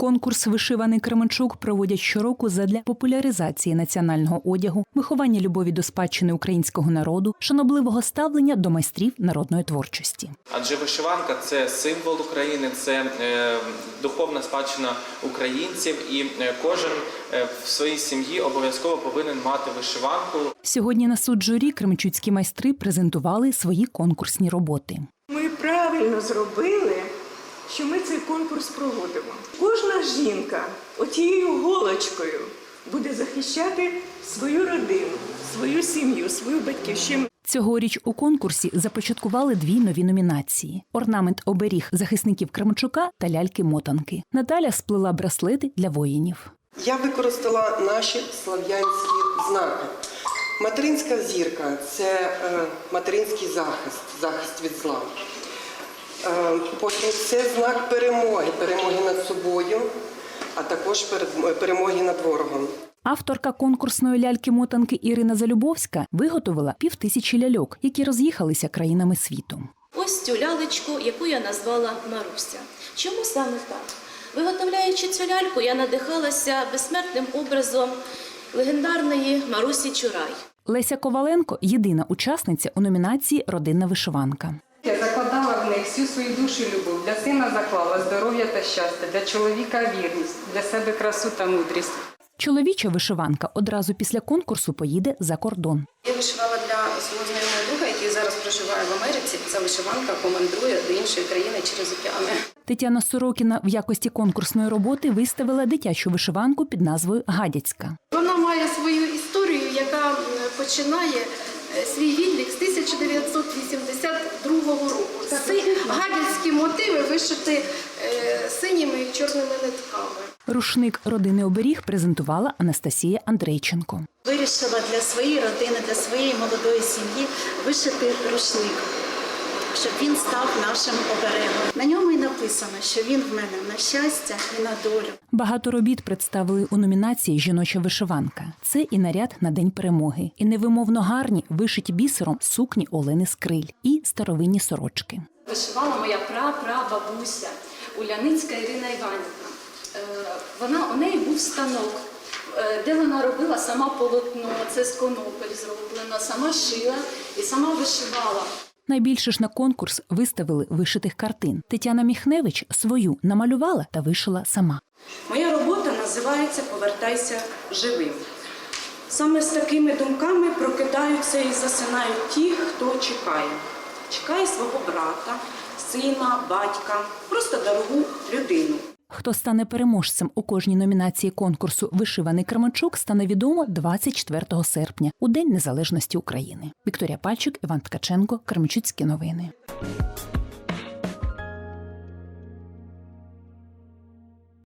Конкурс Вишиваний Кременчук проводять щороку задля популяризації національного одягу, виховання любові до спадщини українського народу, шанобливого ставлення до майстрів народної творчості. Адже вишиванка це символ України, це е, духовна спадщина українців, і е, кожен е, в своїй сім'ї обов'язково повинен мати вишиванку. Сьогодні на суд журі кременчуцькі майстри презентували свої конкурсні роботи. Ми правильно зробили, що ми цей конкурс проводимо. Кожна жінка отією голочкою буде захищати свою родину, свою сім'ю, свою батьківщину. Цьогоріч у конкурсі започаткували дві нові номінації: орнамент оберіг захисників Кременчука та ляльки-мотанки. Наталя сплела браслети для воїнів. Я використала наші слав'янські знаки. Материнська зірка це е, материнський захист, захист від зла. Е, потім це знак перемоги, перемоги над собою, а також перед- перемоги над ворогом. Авторка конкурсної ляльки-мотанки Ірина Залюбовська виготовила півтисячі ляльок, які роз'їхалися країнами світу. Ось цю лялечку, яку я назвала Маруся. Чому саме так? Виготовляючи цю ляльку, я надихалася безсмертним образом легендарної Марусі Чурай. Леся Коваленко єдина учасниця у номінації Родинна вишиванка. Них всю свою душу і любов. Для сина заклала здоров'я та щастя, для чоловіка вірність, для себе красу та мудрість. Чоловіча вишиванка одразу після конкурсу поїде за кордон. Я вишивала для свого знайомого друга, який зараз проживає в Америці. Ця вишиванка командує до іншої країни через океани. Тетяна Сорокіна в якості конкурсної роботи виставила дитячу вишиванку під назвою Гадяцька. Вона має свою історію, яка починає е, свій відлік з 1982 року. Це гадяцькі мотиви вишиті е, синіми і чорними нитками. Рушник родини оберіг презентувала Анастасія Андрейченко. Вирішила для своєї родини, для своєї молодої сім'ї вишити рушник, щоб він став нашим оберегом. На ньому і написано, що він в мене на щастя і на долю. Багато робіт представили у номінації Жіноча вишиванка. Це і наряд на день перемоги, і невимовно гарні вишиті бісером сукні Олени Скриль і старовинні сорочки. Вишивала моя прапрабабуся Уляницька Ірина Іванівна. Е, Вона у неї був станок, е, де вона робила сама полотно, це з конопель зроблено, сама шила і сама вишивала. Найбільше ж на конкурс виставили вишитих картин. Тетяна Міхневич свою намалювала та вишила сама. Моя робота називається Повертайся живим. Саме з такими думками прокидаються і засинають ті, хто чекає. Чекає свого брата, сина, батька, просто дорогу людину. Хто стане переможцем у кожній номінації конкурсу Вишиваний Кременчук стане відомо 24 серпня у День Незалежності України. Вікторія Пальчик, Іван Ткаченко, Кременчуцькі новини.